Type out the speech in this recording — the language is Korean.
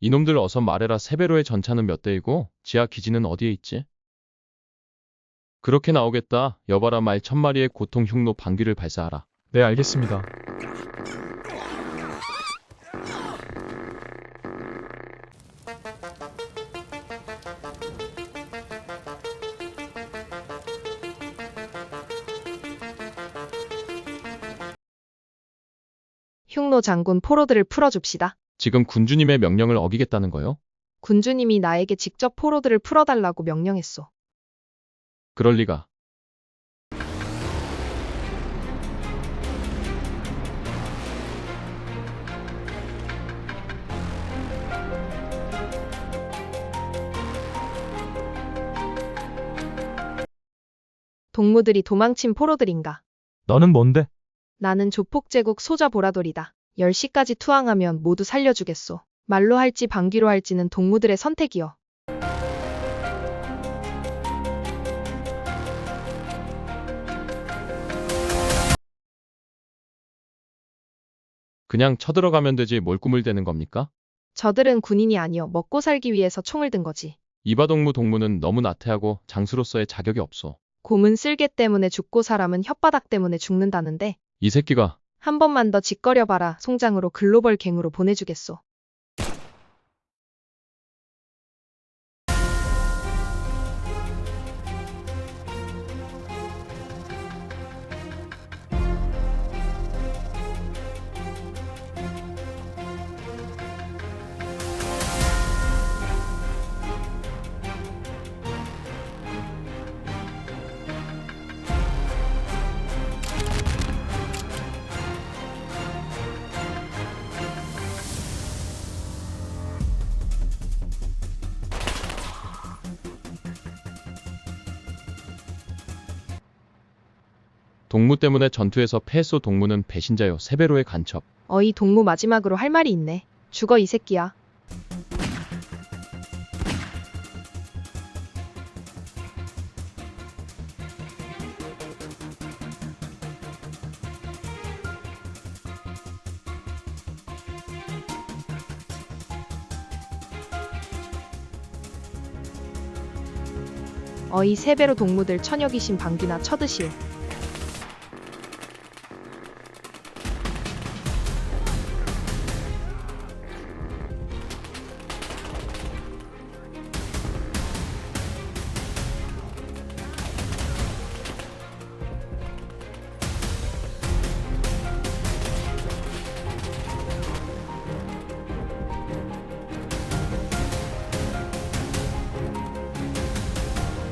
이놈들 어서 말해라 세배로의 전차는 몇 대이고 지하 기지는 어디에 있지? 그렇게 나오겠다. 여봐라 말 천마리의 고통 흉노 방귀를 발사하라. 네, 알겠습니다. 흉노 장군 포로들을 풀어줍시다. 지금 군주님의 명령을 어기겠다는 거요? 군주님이 나에게 직접 포로들을 풀어달라고 명령했소. 그럴 리가. 동무들이 도망친 포로들인가? 너는 뭔데? 나는 조폭제국 소자 보라돌이다. 10시까지 투항하면 모두 살려주겠소. 말로 할지 방귀로 할지는 동무들의 선택이요. 그냥 쳐들어가면 되지 뭘 꿈을 대는 겁니까? 저들은 군인이 아니여 먹고 살기 위해서 총을 든 거지. 이바동무 동무는 너무 나태하고 장수로서의 자격이 없어. 곰은 쓸개 때문에 죽고 사람은 혓바닥 때문에 죽는다는데 이 새끼가 한 번만 더 짓거려봐라 송장으로 글로벌 갱으로 보내주겠소. 동무 때문에 전투에서 패소 동무는 배신자요 세배로의 간첩. 어이 동무 마지막으로 할 말이 있네. 죽어 이 새끼야. 어이 세배로 동무들 처녀 귀신 방귀나 쳐드시오.